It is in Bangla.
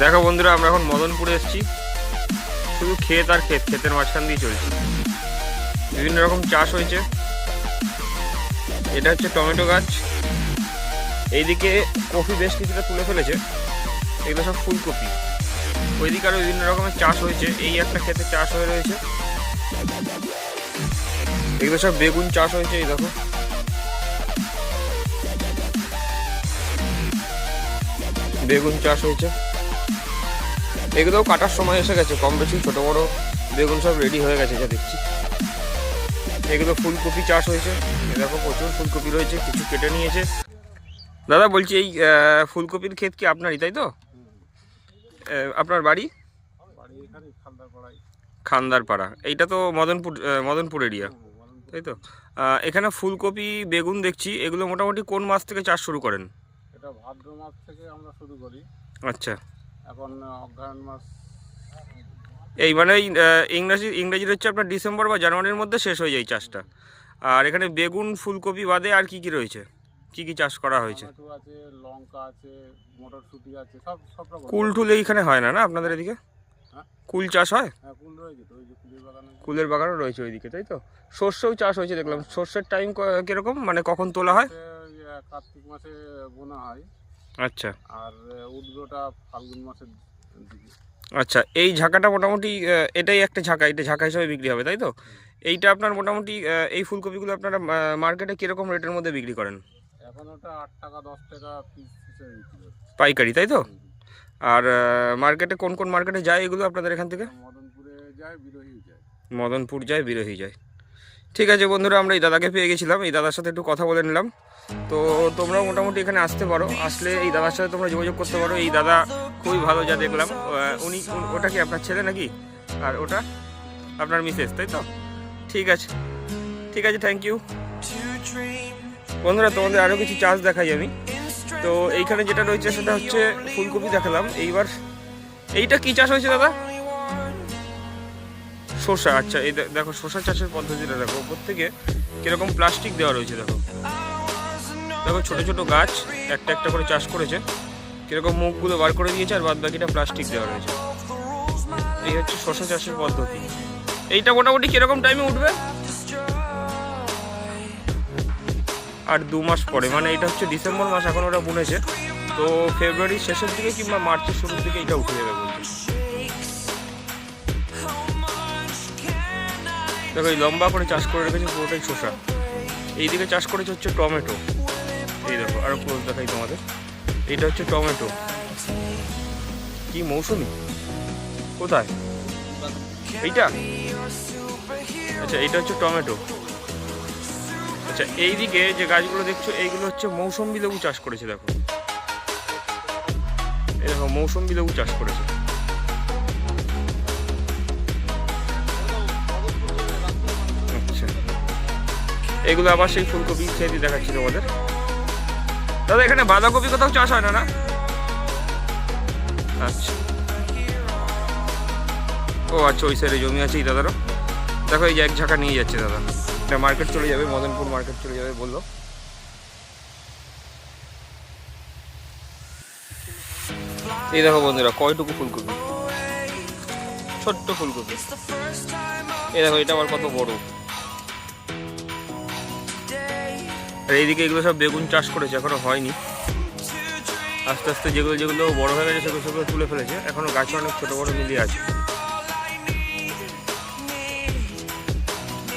দেখো বন্ধুরা, আমরা এখন মদনপুরে এসেছি। শুধু ক্ষেত আর ক্ষেত, ক্ষেতের মাঝখান দিয়ে চলছে। বিভিন্ন রকম চাষ হয়েছে। এটা হচ্ছে টমেটো গাছ। এইদিকে কফি বেশ কিছুটা তুলে ফেলেছে। এগুলো সব ফুলকপি। ওইদিকে আরও বিভিন্ন রকমের চাষ হয়েছে। এই একটা ক্ষেতে চাষ হয়ে রয়েছে। এগুলো সব বেগুন চাষ হয়েছে, এই দেখো। বেগুন চাষ হয়েছে। এগুলোও কাটার সময় এসে গেছে কম বেশি ছোটো বড় বেগুন সব রেডি হয়ে গেছে যা দেখছি। এগুলো ফুলকপি চাষ হয়েছে দেখো প্রচুর ফুলকপি রয়েছে কিছু কেটে নিয়েছে। দাদা বলছি এই ফুলকপির ক্ষেত কি আপনারই তাই তো? আপনার বাড়ি? বাড়ি এখানে খালদার পাড়ায় খান্দার পাড়া এইটা তো মদনপুর মদনপুর এরিয়া তাই তো? এখানে ফুলকপি বেগুন দেখছি এগুলো মোটামুটি কোন মাস থেকে চাষ শুরু করেন? এটা ভাদ্র মাস থেকে আমরা শুরু করি। আচ্ছা। এখন মাস। এই মানে ইংরাজি ইংরেজির হচ্ছে আপনার ডিসেম্বর বা জানুয়ারির মধ্যে শেষ হয়ে যায় চাষটা। আর এখানে বেগুন ফুলকপি বাদে আর কি কি রয়েছে? কি কি চাষ করা হয়েছে? লঙ্কা আছে মটরশুঁটি আছে সব সব রকম। কুল টুল এইখানে হয় না না আপনাদের এদিকে? হ্যাঁ? কুল চাষ হয়? হ্যাঁ কুল রয়েছে ওই যে কুলের বাগান কুলের বাগানও রয়েছে ওইদিকে তাই তো? সর্ষেও চাষ হয়েছে দেখলাম। সর্ষের টাইম কীরকম? মানে কখন তোলা হয়? ওই, কার্তিক মাসে বোনা হয়। আচ্ছা। আর উদ্রটা ফাল্গুন মাসের দিকে। আচ্ছা এই ঝাঁকাটা মোটামুটি এটাই একটা ঝাঁকা এটা ঝাঁকা হিসাবে বিক্রি হবে তাই তো? এইটা আপনার মোটামুটি এই ফুলকপিগুলো আপনারা মার্কেটে কীরকম রেটের মধ্যে বিক্রি করেন? এখন ওটা আট টাকা দশ টাকা পিস পাইকারি তাই তো? আর মার্কেটে কোন কোন মার্কেটে যায় এগুলো আপনাদের এখান থেকে? মদনপুরে যায় বিরোহী যায়। মদনপুর যায় বিরোহী যায়। ঠিক আছে বন্ধুরা, আমরা এই দাদাকে পেয়ে গেছিলাম, এই দাদার সাথে একটু কথা বলে নিলাম। তো তোমরাও মোটামুটি এখানে আসতে পারো, আসলে এই দাদার সাথে তোমরা যোগাযোগ করতে পারো। এই দাদা খুবই ভালো, যা দেখলাম। উনি ওটা কি আপনার ছেলে নাকি? আর ওটা আপনার মিসেস, তাই তো? ঠিক আছে ঠিক আছে থ্যাংক ইউ বন্ধুরা, তোমাদের আরও কিছু চাষ দেখাই আমি। তো এইখানে যেটা রয়েছে সেটা হচ্ছে ফুলকপি দেখালাম, এইবার। এইটা কি চাষ হয়েছে দাদা? শসা আচ্ছা এই দেখো শসা চাষের পদ্ধতিটা দেখো। উপর থেকে কীরকম প্লাস্টিক দেওয়া রয়েছে, দেখো। দেখো, ছোট ছোট গাছ, একটা একটা করে চাষ করেছে। কীরকম মুখগুলো বার করে দিয়েছে, আর বাদ বাকিটা প্লাস্টিক দেওয়া রয়েছে। এই হচ্ছে শসা চাষের পদ্ধতি। এইটা মোটামুটি কীরকম টাইমে উঠবে? আর দু মাস পরে মানে এটা হচ্ছে ডিসেম্বর মাস, এখন ওরা বুনেছে। তো ফেব্রুয়ারির শেষের দিকে কিংবা মার্চের শুরুর দিকে এটা উঠে যাবে বলছে। দেখো, এই লম্বা করে চাষ করে রেখেছে, পুরোটাই শসা। এইদিকে চাষ করেছে হচ্ছে টমেটো। এই দেখো, আরও ক্লোজ দেখাই তোমাদের। এইটা হচ্ছে টমেটো। কি মৌসুমি? কোথায়? এইটা? আচ্ছা এইটা হচ্ছে টমেটো। আচ্ছা এইদিকে যে গাছগুলো দেখছ, এইগুলো হচ্ছে মৌসুম্বি লেবু চাষ করেছে, দেখো। এই দেখো মৌসুম্বি লেবু চাষ করেছে। এগুলো আবার সেই ফুলকপি খেয়ে দেখাচ্ছি তোমাদের। দাদা, এখানে বাঁধাকপি কোথাও চাষ হয় না না? আচ্ছা। ও আচ্ছা ওই সাইডে জমি আছে এই দাদারও। দেখো, এই যে এক ঝাঁকা নিয়ে যাচ্ছে দাদা। এটা মার্কেট চলে যাবে, মদনপুর মার্কেট চলে যাবে বলল। এই দেখো বন্ধুরা, কয়টুকু ফুলকপি? ছোট্ট ফুলকপি। এই দেখো, এটা আবার কত বড়। আর এইদিকে এগুলো সব বেগুন চাষ করেছে, এখনও হয়নি। আস্তে আস্তে যেগুলো যেগুলো বড়ো হয়ে গেছে সেগুলো সেগুলো তুলে ফেলেছে, এখনও গাছে অনেক ছোটো বড়ো মিলিয়ে আছে।